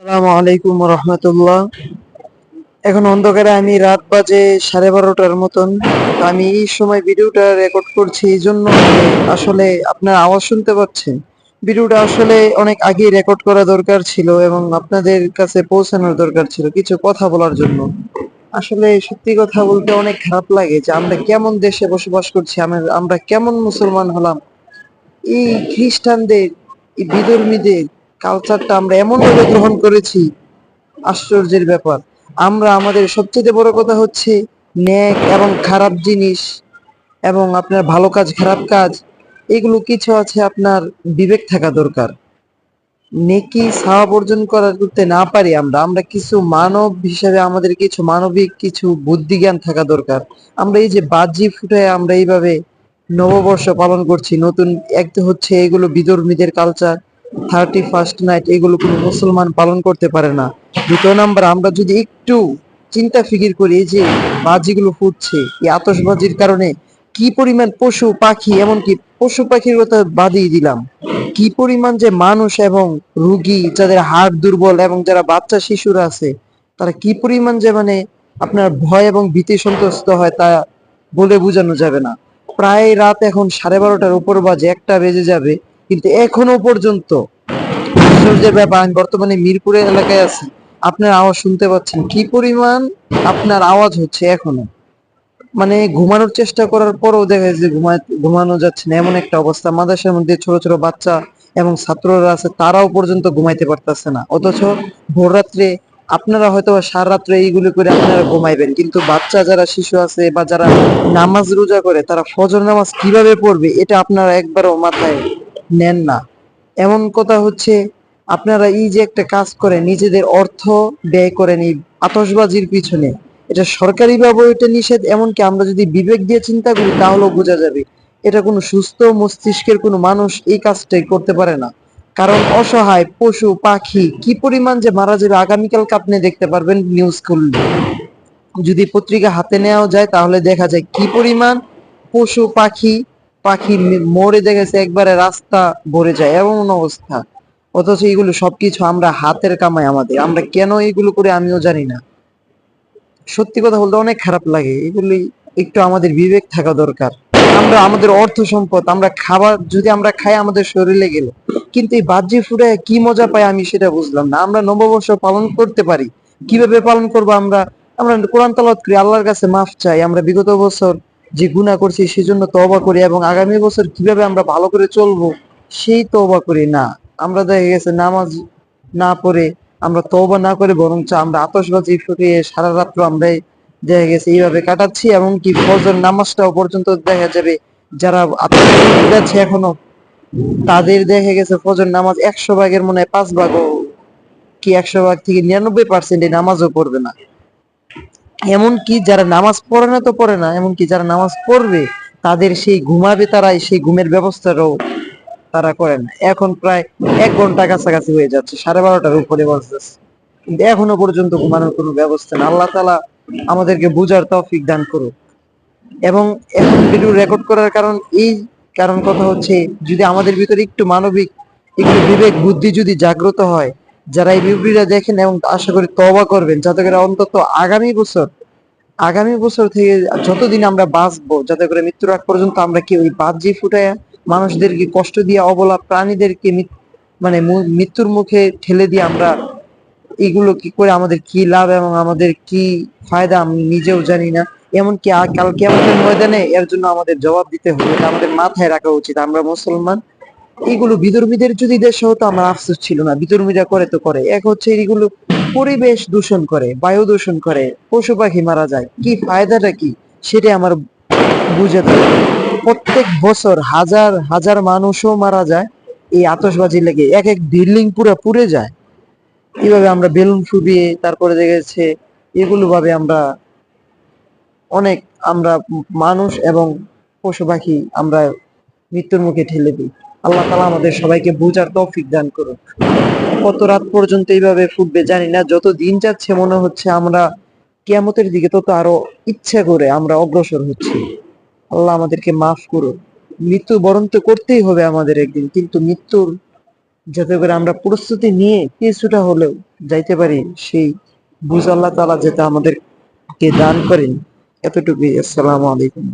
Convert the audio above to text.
আসসালামু আলাইকুম রহমতুল্লাহ এখন অন্ধকারে আমি রাত বাজে সাড়ে বারোটার মতন। আমি এই সময় ভিডিওটা রেকর্ড করছি, এই জন্য আসলে আপনার আওয়াজ শুনতে পাচ্ছেন ভিডিওটা আসলে অনেক আগে রেকর্ড করা দরকার ছিল এবং আপনাদের কাছে পৌঁছানোর দরকার ছিল কিছু কথা বলার জন্য। আসলে সত্যি কথা বলতে অনেক খারাপ লাগে যে আমরা কেমন দেশে বসবাস করছি আমরা কেমন মুসলমান হলাম। এই খ্রিস্টানদের, এই বিধর্মীদের কালচারটা আমরা এমন ভাবে গ্রহণ করেছি, আশ্চর্যের ব্যাপার। আমরা আমাদের সবচেয়ে বড় কথা হচ্ছে ন্যাক এবং খারাপ জিনিস এবং আপনার ভালো কাজ, খারাপ কাজ, এগুলো কিছু আছে আপনার বিবেক থাকা দরকার। নেকি সাওয়াব অর্জন করার করতে না পারি আমরা। আমরা কিছু মানব হিসাবে আমাদের কিছু মানবিক, কিছু বুদ্ধি জ্ঞান থাকা দরকার। আমরা এই যে বাজি ফুটায় আমরা এইভাবে নববর্ষ পালন করছি, নতুন এক তো হচ্ছে এগুলো বিধর্মীদের কালচার থার্টি ফার্স্ট নাইট এগুলো কোনো মুসলমান পালন করতে পারে না। দ্বিতীয় নাম্বার, আমরা যদি একটু চিন্তা ফিকির করি এই যে বাজিগুলো ফুটছে, এই আতশবাজির কারণে কি পরিমাণ পশু পাখি, এমনকি পশু পাখির কথা বাদই দিলাম, কি পরিমাণ যে মানুষ এবং রুগী, যাদের হাড় দুর্বল এবং যারা বাচ্চা শিশুরা আছে, তারা কি পরিমাণ যে মানে আপনার ভয় এবং ভীতি সন্ত্রস্ত হয় তা বলে বোঝানো যাবে না। প্রায় রাত এখন সাড়ে বারোটার উপর বাজে, একটা বেজে যাবে। কিন্তু এখনও পর্যন্ত আশ্চর্যের ব্যাপার, আমি বর্তমানে মিরপুরের এলাকায় আছি। আপনার আওয়াজ শুনতে পাচ্ছেন। কি পরিমাণ আপনার আওয়াজ হচ্ছে এখনও? মানে ঘুমানোর চেষ্টা করার পরও দেখা যাচ্ছে যে ঘুমায় ঘুমানো যাচ্ছে না। এমন একটা অবস্থা। মাদ্রাসার মধ্যে ছোট ছোট বাচ্চা এবং ছাত্ররা আছে, তারাও পর্যন্ত ঘুমাইতে পারতেছে না। অথচ ভোর রাত্রে আপনারা হয়তো সারা রাত্রে এইগুলো করে আপনারা ঘুমাইবেন। কিন্তু বাচ্চা যারা, শিশু আছে বা যারা নামাজ রোজা করে, তারা ফজর নামাজ কীভাবে পড়বে, এটা আপনারা একবারও মাথায় নেন না। এমন কথা হচ্ছে, আপনারা এই যে একটা কাজ করে নিজেদের অর্থ ব্যয় করেন এই আতশবাজির পিছনে। এটা সরকারি ভাবে এটা নিষেধ, এমনকি আমরা যদি বিবেক দিয়ে চিন্তা করি, তাহলেও বোঝা যাবে, এটা কোনো সুস্থ মস্তিষ্কের কোনো মানুষ এই কাজটাই করতে পারে না। কারণ অসহায়, পশু, পাখি, কি পরিমাণ যে মারা যাবে, আগামীকালকে আপনি দেখতে পারবেন নিউজ করলে যদি পত্রিকা হাতে নেওয়া যায়, তাহলে দেখা যায় কি পরিমাণ পশু, পাখি পাখি মরে দেখেছে একবারে রাস্তা ভরে যায়, এমন অবস্থা। অথচ এগুলো সবকিছু আমরা হাতের কামাই আমাদের। আমরা কেন এগুলো করে আমিও জানি না। সত্যি কথা বলতে অনেক খারাপ লাগে। এগুলি একটু আমাদের বিবেক থাকা দরকার। আমরা আমাদের অর্থ সম্পদ, আমরা খাবার যদি আমরা খাই আমাদের শরীরে গেল, কিন্তু এই বাহ্যি ফুডে কি মজা পাই আমি সেটা বুঝলাম না। আমরা নববর্ষ পালন করতে পারি। কীভাবে পালন করব আমরা? আমরা কোরআন তালাত করি, আল্লাহর কাছে মাফ চাই। আমরা বিগত বছর যে গুনাহ করছি সেজন্য তওবা করি এবং আগামী বছর কীভাবে আমরা ভালো করে চলবো, সেই তওবা করি না। আমরা দেখা গেছে নামাজ না পড়ে আমরা তওবা না করে বরঞ্চ আমরা আতশবাজি ফুটিয়ে সারা রাত্র আমরা দেখা গেছে এইভাবে কাটাচ্ছি এমনকি ফজর নামাজটাও পর্যন্ত দেখা যাবে। যারা ফুটাচ্ছে এখনও, তাদের দেখা গেছে ফজর নামাজ একশো ভাগের মনে হয় পাঁচ ভাগও, কি একশো ভাগ থেকে নিরানব্বই পার্সেন্ট নামাজও পড়বে না। এমনকি যারা নামাজ পড়ে না তো পড়ে না, এমনকি যারা নামাজ পড়বে, তাদের সেই ঘুমাবে তারাই সেই ঘুমের ব্যবস্থাটাও তারা করে না এখন প্রায় এক ঘণ্টা কাছাকাছি হয়ে যাচ্ছে, সাড়ে বারোটার উপরে বাজতেছে কিন্তু এখনও পর্যন্ত ঘুমানোর কোনো ব্যবস্থা না আল্লাহ তালা আমাদেরকে বুঝার তৌফিক দান করুক। এবং এখন ভিডিও রেকর্ড করার কারণ এই, কারণ কথা হচ্ছে, যদি আমাদের ভিতরে একটু মানবিক, একটু বিবেক, বুদ্ধি যদি জাগ্রত হয় যারা এই ভিডিওটা দেখেন এবং আশা করি তওবা করবেন, যাতে করে অন্তত আগামী বছর আগামী বছর থেকে যতদিন আমরা বাঁচবো, যাতে করে মৃত্যুর আগ পর্যন্ত আমরা কি ওই বাজি ফুটায় মানুষদেরকে কষ্ট দিয়ে অবলা প্রাণীদেরকে মানে মৃত্যুর মুখে ঠেলে দিয়ে আমরা এগুলো কি করে আমাদের কি লাভ এবং আমাদের কি ফায়দা আমি নিজেও জানি না। এমনকি কালকে আমাদের ময়দানে এর জন্য আমাদের জবাব দিতে হবে আমাদের মাথায় রাখা উচিত। আমরা মুসলমান এইগুলো বিধর্মীদের যদি দেশে হতো, আমার আফসোস ছিল না। বিধর্মীরা করে তো করে। এক হচ্ছে এইগুলো পরিবেশ দূষণ করে, বায়ু দূষণ করে, পশু পাখি মারা যায়। কি ফায়দাটা কি? সেটা আমার বুঝাতে হবে। প্রত্যেক বছর হাজার হাজার মানুষও মারা যায়। এই আতশবাজি লেগে এক এক বিল্ডিং পুরো পুড়ে যায়। এইভাবে আমরা বেলুন ফুবিয়ে তারপরে দেখেছে এগুলো ভাবে আমরা অনেক আমরা মানুষ এবং পশু পাখি আমরা মৃত্যুর মুখে ঠেলে দিই। আল্লাহ তালা আমাদের সবাইকে বুঝার তৌফিক দান করুক কত রাত পর্যন্ত এইভাবে ফুটবে জানি না, যত দিন যাচ্ছে মনে হচ্ছে আমরা কিয়ামতের দিকে তত আরও ইচ্ছা করে আমরা অগ্রসর হচ্ছি। আল্লাহ আমাদেরকে মাফ করুন মৃত্যু বরণ তো করতেই হবে আমাদের একদিন, কিন্তু মৃত্যুর যাতে করে আমরা প্রস্তুতি নিয়ে কিছুটা হলেও যাইতে পারি, সেই বুঝ আল্লাহ তালা যেটা আমাদেরকে দান করেন। এতটুকুই। আসসালামু আলাইকুম।